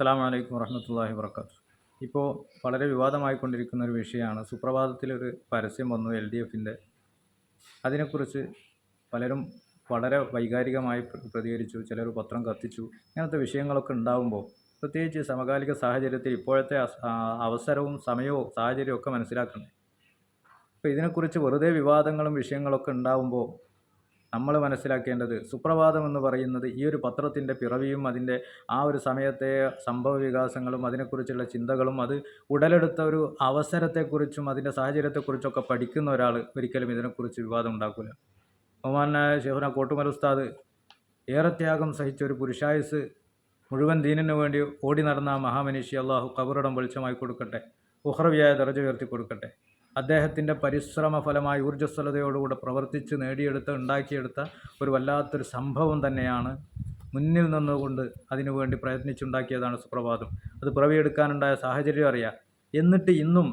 അസ്സാം വലൈക്കും വറഹമത്തല്ലാഹി വർക്കാത്തു ഇപ്പോൾ വളരെ വിവാദമായിക്കൊണ്ടിരിക്കുന്ന ഒരു വിഷയമാണ്. സുപ്രഭാതത്തിലൊരു പരസ്യം വന്നു എൽ ഡി എഫിന്റെ. അതിനെക്കുറിച്ച് പലരും വളരെ വൈകാരികമായി പ്ര- പ്രതികരിച്ചു ചിലർ പത്രം കത്തിച്ചു. ഇങ്ങനത്തെ വിഷയങ്ങളൊക്കെ ഉണ്ടാകുമ്പോൾ പ്രത്യേകിച്ച് സമകാലിക സാഹചര്യത്തിൽ ഇപ്പോഴത്തെ അവസരവും സമയവും സാഹചര്യവും ഒക്കെ മനസ്സിലാക്കണം അപ്പോൾ ഇതിനെക്കുറിച്ച് വെറുതെ വിവാദങ്ങളും വിഷയങ്ങളൊക്കെ ഉണ്ടാകുമ്പോൾ നമ്മൾ മനസ്സിലാക്കേണ്ടത് സുപ്രഭാതം എന്ന് പറയുന്നത് ഈ ഒരു പത്രത്തിന്റെ പിറവിയും അതിന്റെ ആ ഒരു സമയത്തെ സംഭവ വികാസങ്ങളും അതിനെക്കുറിച്ചുള്ള ചിന്തകളും അത് ഉടലെടുത്ത ഒരു അവസരത്തെക്കുറിച്ചും അതിന്റെ സാഹചര്യത്തെക്കുറിച്ചൊക്കെ പഠിക്കുന്ന ഒരാൾ ഒരിക്കലും ഇതിനെക്കുറിച്ച് വിവാദം ഉണ്ടാക്കില്ല ഒമാന ഷെഹുന കോട്ടുമൽ ഉസ്താദ് ഏറെ ത്യാഗം സഹിച്ച ഒരു പുരുഷായുസ് മുഴുവൻ ദീനിനു വേണ്ടി ഓടി നടന്ന ആ മഹാമനീഷി അള്ളാഹു കബറിടം വെളിച്ചമായി കൊടുക്കട്ടെ ഉഹ്റവിയായ ദർജ ഉയർത്തി കൊടുക്കട്ടെ. അദ്ദേഹത്തിന്റെ പരിശ്രമ ഫലമായി ഊർജസ്വലതയോടുകൂടെ പ്രവർത്തിച്ച് നേടിയെടുത്ത ഉണ്ടാക്കിയെടുത്ത ഒരു വല്ലാത്തൊരു സംഭവം തന്നെയാണ് മുന്നിൽ നിന്നുകൊണ്ട് അതിനുവേണ്ടി പ്രയത്നിച്ചുണ്ടാക്കിയതാണ് സുപ്രഭാതം. അത് പിറവിയെടുക്കാനുണ്ടായ സാഹചര്യം അറിയാം. എന്നിട്ട് ഇന്നും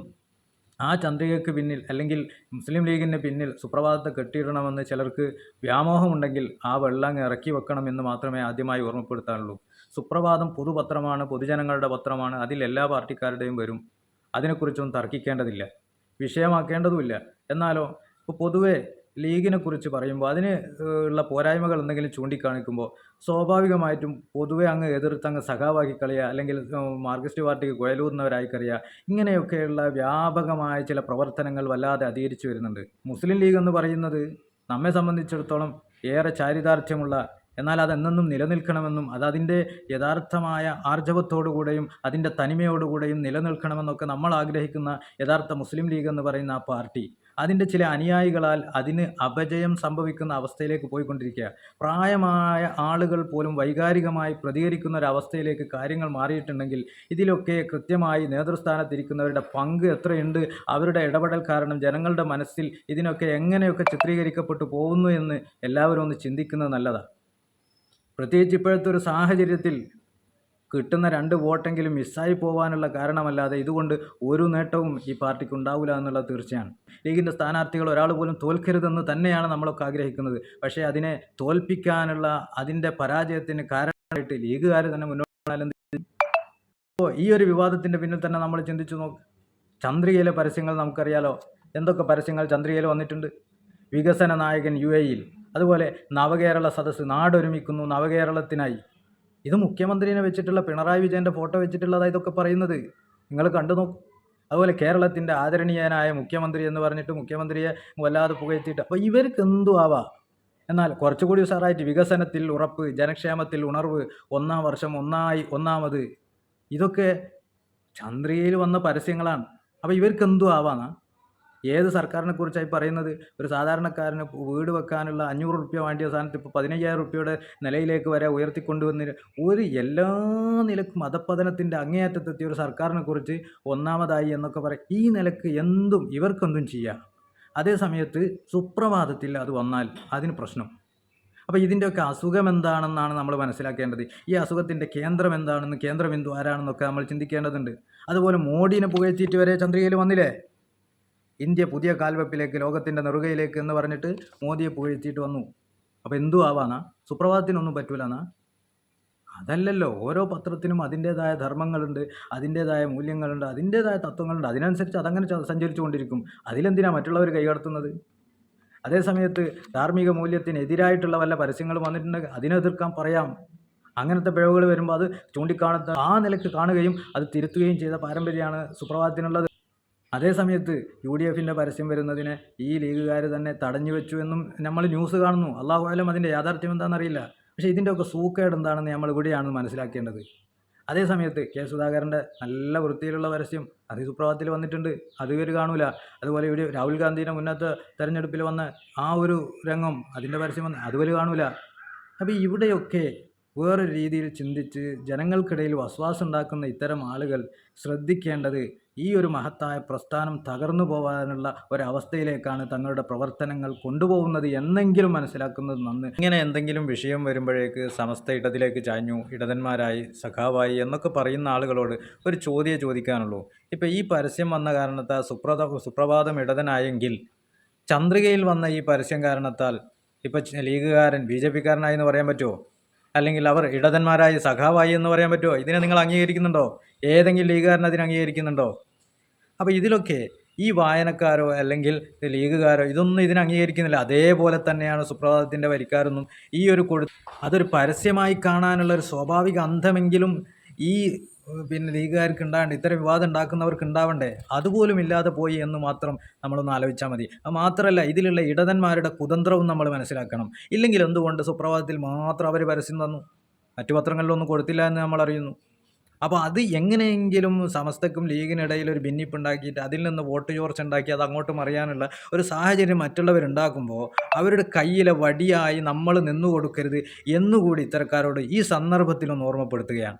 ആ ചന്ദ്രികയ്ക്ക് പിന്നിൽ അല്ലെങ്കിൽ മുസ്ലിം ലീഗിന് പിന്നിൽ സുപ്രഭാതത്തെ കെട്ടിയിടണമെന്ന് ചിലർക്ക് വ്യാമോഹമുണ്ടെങ്കിൽ ആ വെള്ളം ഇറക്കി വെക്കണം എന്ന് മാത്രമേ ആദ്യമായി ഓർമ്മപ്പെടുത്താനുള്ളൂ. സുപ്രഭാതം പൊതുപത്രമാണ് പൊതുജനങ്ങളുടെ പത്രമാണ് അതിൽ എല്ലാ പാർട്ടിക്കാരുടെയും വരും. അതിനെക്കുറിച്ചൊന്നും തർക്കിക്കേണ്ടതില്ല. വിഷയമാക്കേണ്ടതുമില്ല. എന്നാലോ ഇപ്പോൾ പൊതുവേ ലീഗിനെ കുറിച്ച് പറയുമ്പോൾ അതിന് ഉള്ള പോരായ്മകൾ എന്തെങ്കിലും ചൂണ്ടിക്കാണിക്കുമ്പോൾ സ്വാഭാവികമായിട്ടും പൊതുവെ അങ്ങ് എതിർത്ത് അങ്ങ് സഖാവാക്കി കളയുക അല്ലെങ്കിൽ മാർക്സിസ്റ്റ് പാർട്ടിക്ക് കുഴലൂന്നവരായി കഴിയുക ഇങ്ങനെയൊക്കെയുള്ള വ്യാപകമായ ചില പ്രവർത്തനങ്ങൾ വല്ലാതെ അധികരിച്ചു വരുന്നുണ്ട്. മുസ്ലിം ലീഗ് എന്ന് പറയുന്നത് നമ്മെ സംബന്ധിച്ചിടത്തോളം ഏറെ ചാരിതാർത്ഥ്യമുള്ള എന്നാൽ അതെന്നെന്നും നിലനിൽക്കണമെന്നും അതതിന്റെ യഥാർത്ഥമായ ആർജവത്തോടുകൂടെയും അതിന്റെ തനിമയോടുകൂടെയും നിലനിൽക്കണമെന്നൊക്കെ നമ്മൾ ആഗ്രഹിക്കുന്ന യഥാർത്ഥ മുസ്ലിം ലീഗ് എന്ന് പറയുന്ന ആ പാർട്ടി അതിന്റെ ചില അനുയായികളാൽ അതിന് അപജയം സംഭവിക്കുന്ന അവസ്ഥയിലേക്ക് പോയിക്കൊണ്ടിരിക്കുക. പ്രായമായ ആളുകൾ പോലും വൈകാരികമായി പ്രതികരിക്കുന്ന ഒരു അവസ്ഥയിലേക്ക് കാര്യങ്ങൾ മാറിയിട്ടുണ്ടെങ്കിൽ ഇതിലൊക്കെ കൃത്യമായി നേതൃസ്ഥാനത്തിരിക്കുന്നവരുടെ പങ്ക് എത്രയുണ്ട് അവരുടെ ഇടപെടൽ കാരണം ജനങ്ങളുടെ മനസ്സിൽ ഇതിനൊക്കെ എങ്ങനെയൊക്കെ ചിത്രീകരിക്കപ്പെട്ടു പോകുന്നു എന്ന് എല്ലാവരും ഒന്ന് ചിന്തിക്കുന്നത് നല്ലതാണ്. പ്രത്യേകിച്ച് ഇപ്പോഴത്തെ ഒരു സാഹചര്യത്തിൽ കിട്ടുന്ന രണ്ട് വോട്ടെങ്കിലും മിസ്സായി പോകാനുള്ള കാരണമല്ലാതെ ഇതുകൊണ്ട് ഒരു നേട്ടവും ഈ പാർട്ടിക്ക് ഉണ്ടാവില്ല എന്നുള്ളത് തീർച്ചയാണ്. ലീഗിന്റെ സ്ഥാനാർത്ഥികൾ ഒരാൾ പോലും തോൽക്കരുതെന്ന് തന്നെയാണ് നമ്മളൊക്കെ ആഗ്രഹിക്കുന്നത്. പക്ഷേ അതിനെ തോൽപ്പിക്കാനുള്ള അതിന്റെ പരാജയത്തിന് കാരണമായിട്ട് ലീഗുകാർ തന്നെ മുന്നോട്ട് അപ്പോൾ ഈ ഒരു വിവാദത്തിന്റെ പിന്നിൽ തന്നെ നമ്മൾ ചിന്തിച്ചു നോക്ക്. ചന്ദ്രികയിലെ പരസ്യങ്ങൾ നമുക്കറിയാലോ. എന്തൊക്കെ പരസ്യങ്ങൾ ചന്ദ്രികയിൽ വന്നിട്ടുണ്ട്? വികസന നായകൻ യു എയിൽ അതുപോലെ നവകേരള സദസ്സ് നാടൊരുമിക്കുന്നു നവകേരളത്തിനായി. ഇത് മുഖ്യമന്ത്രിനെ വെച്ചിട്ടുള്ള പിണറായി വിജയന്റെ ഫോട്ടോ വെച്ചിട്ടുള്ളതാ ഇതൊക്കെ പറയുന്നത്. നിങ്ങൾ കണ്ടു നോക്കും. അതുപോലെ കേരളത്തിന്റെ ആദരണീയനായ മുഖ്യമന്ത്രി എന്ന് പറഞ്ഞിട്ട് മുഖ്യമന്ത്രിയെ വല്ലാതെ പുകഴ്ത്തിയിട്ട് അപ്പോൾ ഇവർക്ക് എന്തു ആവാം? എന്നാൽ കുറച്ചുകൂടി ഉഷാറായിട്ട് വികസനത്തിൽ ഉറപ്പ് ജനക്ഷേമത്തിൽ ഉണർവ് ഒന്നാം വർഷം ഒന്നായി ഒന്നാമത്. ഇതൊക്കെ ചന്ദ്രയിൽ വന്ന പരസ്യങ്ങളാണ്. അപ്പോൾ ഇവർക്ക് എന്തു ആവാന്നാ? ഏത് സർക്കാരിനെ കുറിച്ചായി പറയുന്നത്? ഒരു സാധാരണക്കാരന് വീട് വെക്കാനുള്ള അഞ്ഞൂറ് റുപ്യ വേണ്ടിയ സ്ഥാനത്ത് ഇപ്പോൾ പതിനയ്യായിരം റുപ്യയുടെ നിലയിലേക്ക് വരെ ഉയർത്തിക്കൊണ്ടുവന്ന ഒരു എല്ലാ നിലക്കും മതപതനത്തിന്റെ അങ്ങേയറ്റത്തെത്തിയ ഒരു സർക്കാരിനെ കുറിച്ച് ഒന്നാമതായി എന്നൊക്കെ പറയും. ഈ നിലയ്ക്ക് എന്തും ഇവർക്കെന്തും ചെയ്യാം. അതേ സമയത്ത് സുപ്രഭാതത്തിൽ അത് വന്നാൽ അതിന് പ്രശ്നം. അപ്പോൾ ഇതിന്റെയൊക്കെ അസുഖം എന്താണെന്നാണ് നമ്മൾ മനസ്സിലാക്കേണ്ടത്. ഈ അസുഖത്തിന്റെ കേന്ദ്രം എന്താണെന്ന് കേന്ദ്രബിന്ദു ആരാണെന്നൊക്കെ നമ്മൾ ചിന്തിക്കേണ്ടതുണ്ട്. അതുപോലെ മോഡിനെ പുകഴ്ത്തിയിട്ട് വരെ ചന്ദ്രികയിൽ വന്നില്ലേ? ഇന്ത്യ പുതിയ കാൽവെപ്പിലേക്ക് ലോകത്തിന്റെ നെറുകയിലേക്ക് എന്ന് പറഞ്ഞിട്ട് മോദിയെ പുകഴ്ത്തിയിട്ട് വന്നു. അപ്പോൾ എന്തു ആവാന്നാ സുപ്രഭാതത്തിനൊന്നും പറ്റൂലെന്നാ? അതല്ലല്ലോ ഓരോ പത്രത്തിനും അതിന്റേതായ ധർമ്മങ്ങളുണ്ട് അതിന്റേതായ മൂല്യങ്ങളുണ്ട് അതിന്റേതായ തത്വങ്ങളുണ്ട്. അതിനനുസരിച്ച് അതങ്ങനെ സഞ്ചരിച്ചുകൊണ്ടിരിക്കും. സഞ്ചരിച്ചു കൊണ്ടിരിക്കും അതിലെന്തിനാണ് മറ്റുള്ളവർ കൈകടത്തുന്നത് അതേ സമയത്ത് ധാർമ്മിക മൂല്യത്തിനെതിരായിട്ടുള്ള വല്ല പരസ്യങ്ങൾ വന്നിട്ടുണ്ടെങ്കിൽ അതിനെ എതിർക്കാൻ പറയാം. അങ്ങനത്തെ പിഴവുകൾ വരുമ്പോൾ അത് ചൂണ്ടിക്കാണുന്ന ആ നിലയ്ക്ക് കാണുകയും അത് തിരുത്തുകയും ചെയ്ത പാരമ്പര്യമാണ് സുപ്രഭാതത്തിനുള്ളത്. അതേ സമയത്ത് യു ഡി എഫിന്റെ പരസ്യം വരുന്നതിനെ ഈ ലീഗുകാർ തന്നെ തടഞ്ഞു വെച്ചു എന്നും നമ്മൾ ന്യൂസ് കാണുന്നു. അള്ളാഹു അലം അതിന്റെ യാഥാർത്ഥ്യം എന്താണെന്നറിയില്ല. പക്ഷേ ഇതിന്റെയൊക്കെ സൂക്കേട് എന്താണെന്ന് നമ്മൾ കൂടിയാണ് മനസ്സിലാക്കേണ്ടത്. അതേ സമയത്ത് കെ സുധാകരന്റെ നല്ല വൃത്തിയിലുള്ള പരസ്യം അതി സുപ്രഭാതത്തിൽ വന്നിട്ടുണ്ട്. അത് ഇവർ കാണൂല. അതുപോലെ ഇവിടെ രാഹുൽ ഗാന്ധിയുടെ മുന്നത്തെ തെരഞ്ഞെടുപ്പിൽ വന്ന ആ ഒരു രംഗം അതിന്റെ പരസ്യം വന്ന് അതുപോലെ കാണൂല. അപ്പോൾ ഇവിടെയൊക്കെ വേറൊരു രീതിയിൽ ചിന്തിച്ച് ജനങ്ങൾക്കിടയിൽ വസ്വാസം ഉണ്ടാക്കുന്ന ഇത്തരം ആളുകൾ ശ്രദ്ധിക്കേണ്ടത് ഈ ഒരു മഹത്തായ പ്രസ്ഥാനം തകർന്നു പോകാനുള്ള ഒരവസ്ഥയിലേക്കാണ് തങ്ങളുടെ പ്രവർത്തനങ്ങൾ കൊണ്ടുപോകുന്നത് എന്നെങ്കിലും മനസ്സിലാക്കുന്നത് നന്ന്. ഇങ്ങനെ എന്തെങ്കിലും വിഷയം വരുമ്പോഴേക്ക് സമസ്ത ഇടതിലേക്ക് ചാഞ്ഞു ഇടതന്മാരായി സഖാവായി എന്നൊക്കെ പറയുന്ന ആളുകളോട് ഒരു ചോദ്യം ചോദിക്കാനുള്ളൂ. ഇപ്പോൾ ഈ പരസ്യം വന്ന കാരണത്താൽ സുപ്രത സുപ്രഭാതം ഇടതനായെങ്കിൽ ചന്ദ്രികയിൽ വന്ന ഈ പരസ്യം കാരണത്താൽ ഇപ്പോൾ ലീഗുകാരൻ ബി ജെ പിക്കാരനായി എന്ന് പറയാൻ പറ്റുമോ അല്ലെങ്കിൽ അവർ ഇടതന്മാരായി സഖാവായി എന്ന് പറയാൻ പറ്റുമോ? ഇതിനെ നിങ്ങൾ അംഗീകരിക്കുന്നുണ്ടോ? ഏതെങ്കിലും ലീഗുകാരൻ അതിനെ അംഗീകരിക്കുന്നുണ്ടോ? അപ്പോൾ ഇതിലൊക്കെ ഈ വായനക്കാരോ അല്ലെങ്കിൽ ലീഗുകാരോ ഇതൊന്നും ഇതിനെ അംഗീകരിക്കുന്നില്ല. അതേപോലെ തന്നെയാണ് സുപ്രഭാതത്തിന്റെ വരിക്കാരൊന്നും ഈ ഒരു കൊടു അതൊരു പരസ്യമായി കാണാനുള്ള ഒരു സ്വാഭാവിക അന്ധമെങ്കിലും ഈ പിന്നെ ലീഗുകാർക്ക് ഉണ്ടാകണ്ടേ ഇത്തരം വിവാദം ഉണ്ടാക്കുന്നവർക്ക് ഉണ്ടാവണ്ടേ അതുപോലും ഇല്ലാതെ പോയി എന്ന് മാത്രം നമ്മളൊന്ന് ആലോചിച്ചാൽ മതി. അത് മാത്രമല്ല ഇതിലുള്ള ഇടതന്മാരുടെ കുതന്ത്രവും നമ്മൾ മനസ്സിലാക്കണം. ഇല്ലെങ്കിൽ എന്തുകൊണ്ട് സുപ്രഭാതത്തിൽ മാത്രം അവർ പരസ്യം തന്നു? മറ്റു പത്രങ്ങളിലൊന്നും കൊടുത്തില്ല എന്ന് നമ്മൾ അറിയുന്നു. അപ്പോൾ അത് എങ്ങനെയെങ്കിലും സമസ്തക്കും ലീഗിനിടയിൽ ഒരു ഭിന്നിപ്പ് ഉണ്ടാക്കിയിട്ട് അതിൽ നിന്ന് വോട്ട് ചോർച്ച ഉണ്ടാക്കി അത് അങ്ങോട്ട് മറിയാനുള്ള ഒരു സാഹചര്യം മറ്റുള്ളവരുണ്ടാക്കുമ്പോൾ അവരുടെ കയ്യിലെ വടിയായി നമ്മൾ നിന്നു കൊടുക്കരുത് എന്നുകൂടി ഇത്തരക്കാരോട് ഈ സന്ദർഭത്തിലൊന്ന് ഓർമ്മപ്പെടുത്തുകയാണ്.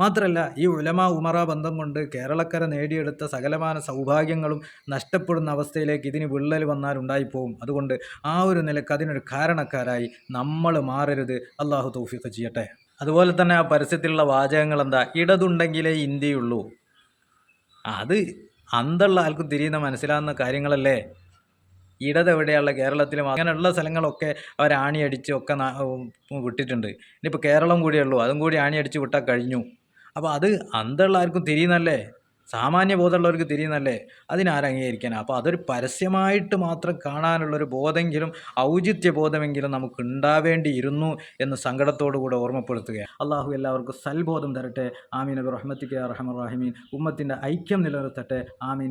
മാത്രമല്ല ഈ ഉലമ ഉമറ ബന്ധം കൊണ്ട് കേരളക്കര നേടിയെടുത്ത സകലമാന സൗഭാഗ്യങ്ങളും നഷ്ടപ്പെടുന്ന അവസ്ഥയിലേക്ക് ഇതിന് വിള്ളൽ വന്നാൽ ഉണ്ടായിപ്പോവും. അതുകൊണ്ട് ആ ഒരു നിലയ്ക്ക് അതിനൊരു കാരണക്കാരായി നമ്മൾ മാറരുത്. അള്ളാഹു തൗഫീഖ് ചെയ്യട്ടെ. അതുപോലെ തന്നെ ആ പരസ്യത്തിലുള്ള വാചകങ്ങൾ എന്താ? ഇടതുണ്ടെങ്കിലേ ഇന്ത്യയുള്ളൂ. അത് അന്തുള്ള ആൾക്കും തിരിയുന്ന മനസ്സിലാകുന്ന കാര്യങ്ങളല്ലേ? ഇടതെവിടെയുള്ള കേരളത്തിലും അങ്ങനെയുള്ള സ്ഥലങ്ങളൊക്കെ അവർ ആണിയടിച്ച് ഒക്കെ വിട്ടിട്ടുണ്ട്. ഇനിയിപ്പോൾ കേരളം കൂടിയുള്ളൂ അതും കൂടി ആണിയടിച്ച് വിട്ടാൽ കഴിഞ്ഞു. അപ്പോൾ അത് അന്ധമുള്ള ആർക്കും തിരിയുന്നല്ലേ? സാമാന്യ ബോധമുള്ളവർക്ക് തിരിയുന്നല്ലേ അതിനാരംഗീകരിക്കാനാണ് അപ്പോൾ അതൊരു പരസ്യമായിട്ട് മാത്രം കാണാനുള്ളൊരു ബോധമെങ്കിലും ഔചിത്യ ബോധമെങ്കിലും നമുക്ക് ഉണ്ടാവേണ്ടിയിരുന്നു എന്ന് സങ്കടത്തോടു കൂടെ ഓർമ്മപ്പെടുത്തുകയാണ്. അള്ളാഹു എല്ലാവർക്കും സൽബോധം തരട്ടെ. ആമീൻ. റഹ്മത്തിക്ക് റഹ്മർ റാഹിമീൻ. ഉമ്മത്തിന്റെ ഐക്യം നിലനിർത്തട്ടെ. ആമീൻ.